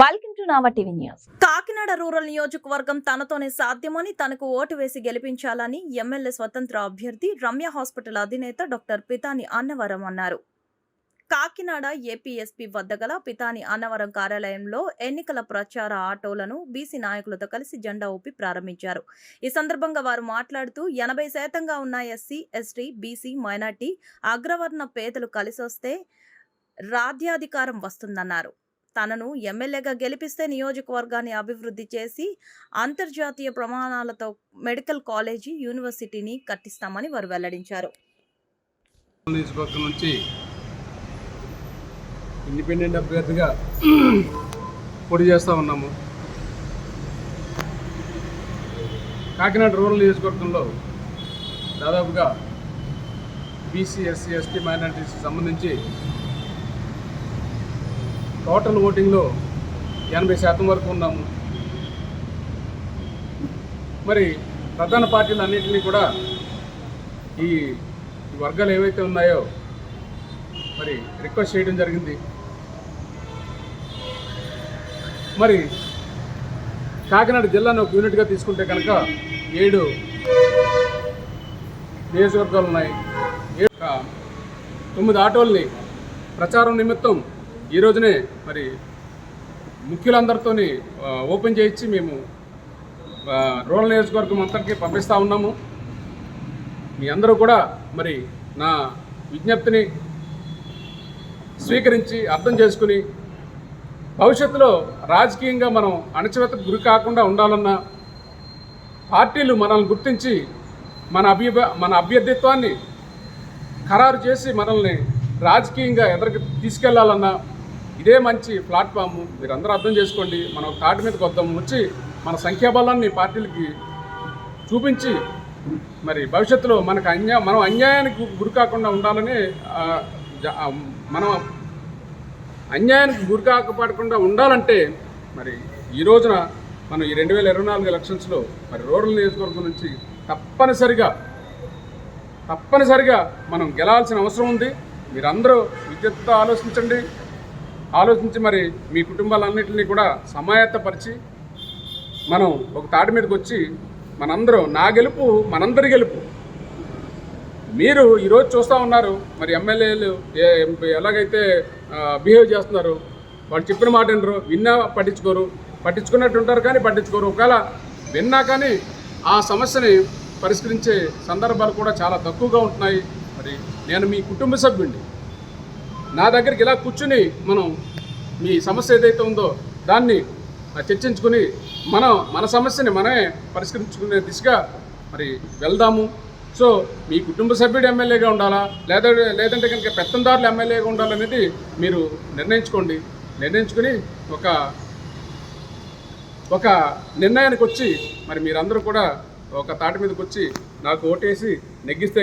Welcome to Nava TV news. Kakinada rural నియోజకవర్గం తనతోనే సాధ్యమని తనకు ఓటు వేసి గెలిపించాలని ఎమ్మెల్యే స్వతంత్ర అభ్యర్థి రమ్య హాస్పిటల్ అధినేత డాక్టర్ పితాని అన్నవరం అన్నారు. కాకినాడ ఏపీఎస్పీ వద్ద గల పితాని అన్నవరం కార్యాలయంలో ఎన్నికల ప్రచార ఆటోలను బీసీ నాయకులతో కలిసి జెండా ఊపి ప్రారంభించారు. ఈ సందర్భంగా వారు మాట్లాడుతూ ఎనభై శాతంగా ఉన్న ఎస్సీ ఎస్టీ బీసీ మైనార్టీ అగ్రవర్ణ పేదలు కలిసొస్తే రాధ్యాధికారం వస్తుందన్నారు. తనను ఎమ్మెల్యేగా గెలిపిస్తే నియోజకవర్గాన్ని అభివృద్ధి చేసి అంతర్జాతీయ ప్రమాణాలతో మెడికల్ కాలేజీ యూనివర్సిటీని కట్టిస్తామని వారు వెల్లడించారు. నుంచి ఇండిపెండెంట్ అభ్యర్థిగా పోటీ చేస్తూ ఉన్నాము. కాకినాడ రూరల్ నియోజకవర్గంలో దాదాపుగా బీసీ ఎస్సీ ఎస్టీ మైనారిటీస్కి సంబంధించి టోటల్ ఓటింగ్లో ఎనభై శాతం వరకు ఉన్నాము. మరి ప్రధాన పార్టీలు అన్నింటినీ కూడా ఈ వర్గాలు ఏవైతే ఉన్నాయో మరి రిక్వెస్ట్ చేయడం జరిగింది. మరి కాకినాడ జిల్లాను ఒక యూనిట్గా తీసుకుంటే కనుక ఏడు నియోజకవర్గాలు ఉన్నాయి. ఏ- తొమ్మిది ఆటోల్ని ప్రచారం నిమిత్తం ఈ రోజునే మరి ముఖ్యులందరితోని ఓపెన్ చేయించి మేము రూరల్ నియోజకవర్గం అంతటికీ పంపిస్తూ ఉన్నాము. మీ అందరూ కూడా మరి నా విజ్ఞప్తిని స్వీకరించి అర్థం చేసుకుని భవిష్యత్తులో రాజకీయంగా మనం అణచివేతకు గురి కాకుండా ఉండాలన్నా పార్టీలు మనల్ని గుర్తించి మన అభ్యభ మన అభ్యర్థిత్వాన్ని ఖరారు చేసి మనల్ని రాజకీయంగా ఎదరికి తీసుకెళ్ళాలన్నా ఇదే మంచి ప్లాట్ఫామ్ మీరు అర్థం చేసుకోండి. మనం ఒక తాటి మీదకి వద్దాం వచ్చి మన సంఖ్యాబలాన్ని పార్టీలకి చూపించి మరి భవిష్యత్తులో మనకు అన్యా మనం అన్యాయానికి గురి కాకుండా ఉండాలని మనం అన్యాయానికి గురి కాకపోకుండా ఉండాలంటే మరి ఈ రోజున మనం ఈ రెండు వేల ఇరవై నాలుగు ఎలక్షన్స్లో మరి రూరల్ నియోజకవర్గం నుంచి తప్పనిసరిగా తప్పనిసరిగా మనం గెలాల్సిన అవసరం ఉంది. మీరందరూ విద్యుత్తో ఆలోచించండి. ఆలోచించి మరి మీ కుటుంబాలన్నింటినీ కూడా సమాయత్తపరిచి మనం ఒక తాటి మీదకి వచ్చి మనందరం నా గెలుపు మనందరి గెలుపు. మీరు ఈరోజు చూస్తూ ఉన్నారు మరి ఎమ్మెల్యేలు ఏ- ఎలాగైతే బిహేవ్ చేస్తున్నారు వాళ్ళు చెప్పిన మాట వినరు విన్నా పట్టించుకోరు పట్టించుకున్నట్టు ఉంటారు కానీ పట్టించుకోరు. ఒకవేళ విన్నా కానీ ఆ సమస్యని పరిష్కరించే సందర్భాలు కూడా చాలా తక్కువగా ఉంటున్నాయి. మరి నేను మీ కుటుంబ సభ్యుడిని. నా దగ్గరికి ఇలా కూర్చుని మనం మీ సమస్య ఏదైతే ఉందో దాన్ని ఆ, చర్చించుకుని మనం మన సమస్యని మనమే పరిష్కరించుకునే దిశగా మరి వెళ్దాము. సో మీ కుటుంబ సభ్యుడు ఎమ్మెల్యేగా ఉండాలా? లేదా లేదంటే కనుక పెత్తందారులు ఎమ్మెల్యేగా ఉండాలనేది మీరు నిర్ణయించుకోండి. నిర్ణయించుకుని ఒక ఒక నిర్ణయానికి వచ్చి మరి మీరందరూ కూడా ఒక తాటి మీదకి వచ్చి నాకు ఓటేసి నెగ్గిస్తే